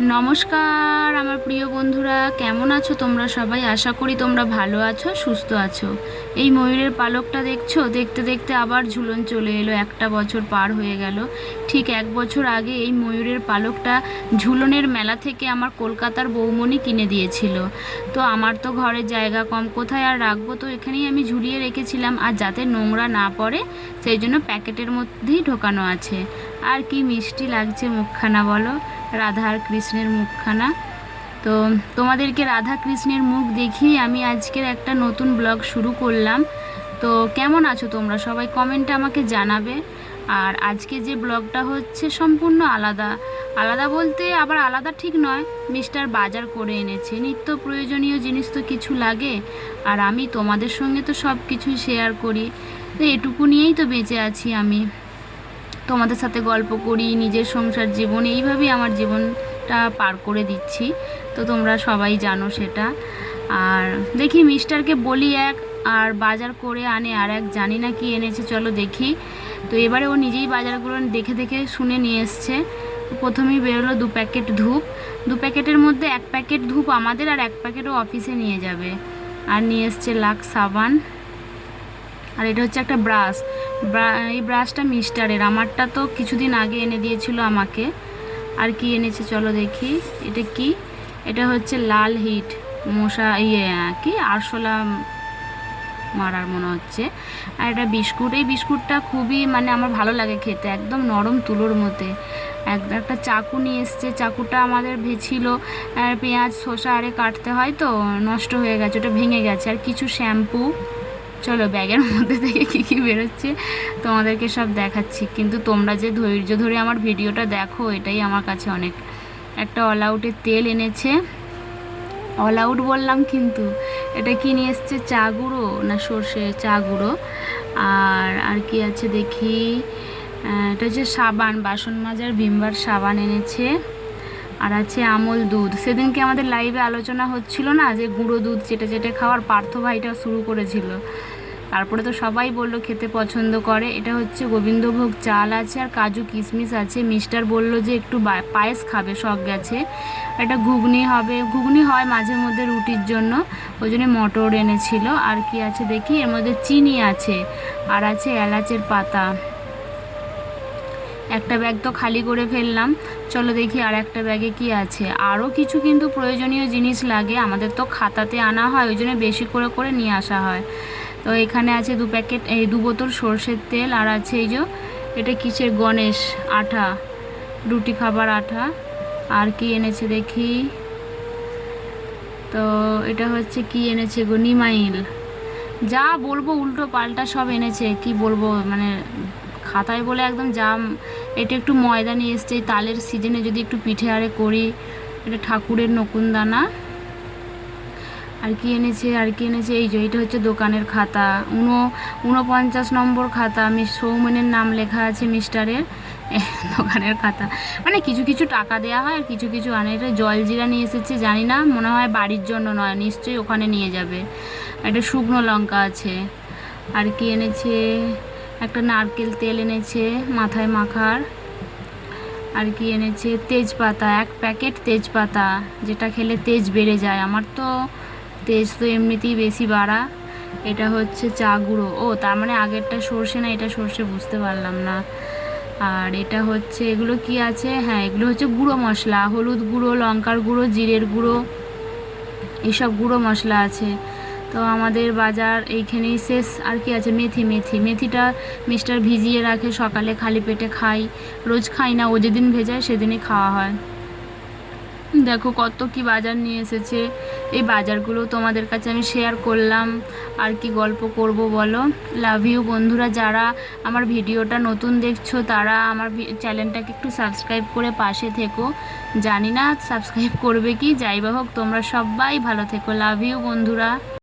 নমস্কার, আমার প্রিয় বন্ধুরা, কেমন আছো তোমরা সবাই? আশা করি তোমরা ভালো আছো, সুস্থ আছো। এই ময়ূরের পালকটা দেখছ? দেখতে দেখতে আবার ঝুলন চলে এলো, একটা বছর পার হয়ে গেল। ঠিক এক বছর আগে এই ময়ূরের পালকটা ঝুলনের মেলা থেকে আমার কলকাতার বৌমণি কিনে দিয়েছিল। তো আমার তো ঘরে জায়গা কম, কোথায় আর রাখব? তো এখানেই আমি ঝুলিয়ে রেখেছিলাম, আর যাতে নোংরা না পড়ে, সেই জন্য প্যাকেটের মধ্যেই ঢোকানো আছে। আর কি মিষ্টি লাগছে মুখখানা বলো। রাধা আর কৃষ্ণের মুখখানা। তো তোমাদেরকে রাধা কৃষ্ণের মুখ দেখিয়ে আমি আজকের একটা নতুন ব্লগ শুরু করলাম। তো কেমন আছো তোমরা? সবাই কমেন্টে আমাকে জানাবে। আর আজকে যে ব্লগটা হচ্ছে সম্পূর্ণ আলাদা। আলাদা বলতে আবার আলাদা ঠিক নয়, মিস্টার বাজার করে এনেছে। নিত্য প্রয়োজনীয় জিনিস তো কিছু লাগে। আর আমি তোমাদের সঙ্গে তো সব কিছুই শেয়ার করি। তো এটুকু নিয়েই তো বেঁচে আছি আমি। তোমাদের সাথে গল্প করি, নিজের সংসার জীবন, এইভাবেই আমার জীবনটা পার করে দিচ্ছি। তো তোমরা সবাই জানো সেটা। আর দেখি মিস্টারকে বলি এক, আর বাজার করে আনে আর এক, জানি না কি এনেছে, চলো দেখি। তো এবারে ও নিজেই বাজারগুলো দেখে দেখে শুনে নিয়ে এসছে। প্রথমেই বেরোলো দু প্যাকেট ধূপ। দু প্যাকেটের মধ্যে এক প্যাকেট ধূপ আমাদের আর এক প্যাকেটও অফিসে নিয়ে যাবে। আর নিয়ে এসছে লাক্স সাবান। আর এটা হচ্ছে একটা ব্রাশ। এই ব্রাশটা মিস্টারের। আমারটা তো কিছুদিন আগে এনে দিয়েছিল আমাকে। আর কি এনেছে চলো দেখি। এটা কি? এটা হচ্ছে লাল হিট মশা ইয়ে কি? আরশোলা মারার মনে হচ্ছে। আর এটা বিস্কুট। এই বিস্কুটটা খুবই মানে আমার ভালো লাগে খেতে। একদম নরম তুলোর মতে এক একটা চাকু নিয়ে এসছে। চাকুটা আমাদের ছিল পেঁয়াজ, শসা আরে কাটতে হয় তো, নষ্ট হয়ে গেছে। ওটা ভেঙে গেছে। আর কিছু শ্যাম্পু। চলো ব্যাগের মধ্যে থেকে কী কী বেরোচ্ছে তোমাদেরকে সব দেখাচ্ছি। কিন্তু তোমরা যে ধৈর্য ধরে আমার ভিডিওটা দেখো, এটাই আমার কাছে অনেক একটা অল আউটের তেল এনেছে। অল আউট বললাম কিন্তু, এটা কি নিয়ে এসছে? চা গুঁড়ো না সর্ষে? চা গুঁড়ো। আর আর কি আছে দেখি? এটা হচ্ছে সাবান, বাসন মাজার ভিমবার সাবান এনেছে। আর আছে আমল দুধ। সেদিনকে আমাদের লাইভে আলোচনা হচ্ছিল না যে গুঁড়ো দুধ চেটে চেটে খাওয়ার পার্থ ভাইটা শুরু করেছিল। তারপরে তো সবাই বলল খেতে পছন্দ করে। এটা হচ্ছে গোবিন্দভোগ চাল আছে আর কাজু কিশমিশ আছে। মিস্টার বলল যে একটু পায়েস খাবে শখ গেছে। এটা ঘুগনি হবে। ঘুগনি হয় মাঝে মধ্যে রুটির জন্য। ওই জন্য মটর এনেছিল। আর কি আছে দেখি? এর মধ্যে চিনি আছে। আর আছে এলাচের পাতা। একটা ব্যাগ তো খালি করে ফেললাম। চলো দেখি আর একটা ব্যাগে কি আছে। আরও কিছু কিন্তু প্রয়োজনীয় জিনিস লাগে, আমাদের তো খাতাতে আনা হয়, ওই জন্য বেশি করে করে নিয়ে আসা হয়। তো এখানে আছে দু প্যাকেট এই দু বোতল সর্ষের তেল, আর আছে এই যে, এটা কিসের? গণেশ আঠা, রুটি খাবার আঠা। আর কি এনেছে দেখি? তো এটা হচ্ছে কি এনেছে গো? নিমাইল। যা বলব উল্টো পাল্টা সব এনেছে, কি বলব? মানে খাতায় বলে একদম জাম। এটা একটু ময়দা নিয়ে এসছে তালের সিজনে যদি একটু পিঠে আরে করি, এটা ঠাকুরের নকুনদানা। আর কি এনেছে, আর কি এনেছে, এই যে এটা হচ্ছে দোকানের খাতা। উনো উনপঞ্চাশ নম্বর খাতা আমি সৌমেনের নাম লেখা আছে মিস্টারের। দোকানের খাতা। মানে কিছু কিছু টাকা দেওয়া হয়, আর কিছু কিছু আনে। এটা জলজিরা নিয়ে এসেছে, জানি না, মনে হয় বাড়ির জন্য নয়, নিশ্চয়ই ওখানে নিয়ে যাবে। একটা শুকনো লঙ্কা আছে। আর কি এনেছে? একটা নারকেল তেল এনেছে, মাথায় মাখার। আর কি এনেছে? তেজপাতা, এক প্যাকেট তেজপাতা, যেটা খেলে তেজ বেড়ে যায়। আমার তো তেজ তো এমনিতেই বেশি বাড়া। এটা হচ্ছে চা গুঁড়ো। ও, তার মানে আগেরটা সর্ষে না, এটা সর্ষে বুঝতে পারলাম না। আর এটা হচ্ছে, এগুলো কি আছে? হ্যাঁ এগুলো হচ্ছে গুঁড়ো মশলা। হলুদ গুঁড়ো, লঙ্কার গুঁড়ো, জিরের গুঁড়ো এইসব গুঁড়ো মশলা আছে। তো আমাদের বাজার এইখানেই শেষ। আর কি আছে? মেথি মেথি। মেথিটা মিস্টার ভিজিয়ে রাখে, সকালে খালি পেটে খাই। রোজ খাই না, ও যেদিন ভেজায় সেদিনই খাওয়া হয়। দেখো কত কি বাজার নিয়ে এসেছে। এই বাজারগুলো তোমাদের কাছে আমি শেয়ার করলাম। আর কি গল্প করব বলো? লাভ ইউ বন্ধুরা, যারা আমার ভিডিওটা নতুন দেখছ, তারা আমার চ্যানেলটাকে একটু সাবস্ক্রাইব করে পাশে থেকো। জানি না সাবস্ক্রাইব করবে কি? যাই হোক, তোমরা সবাই ভালো থেকো। লাভ ইউ বন্ধুরা।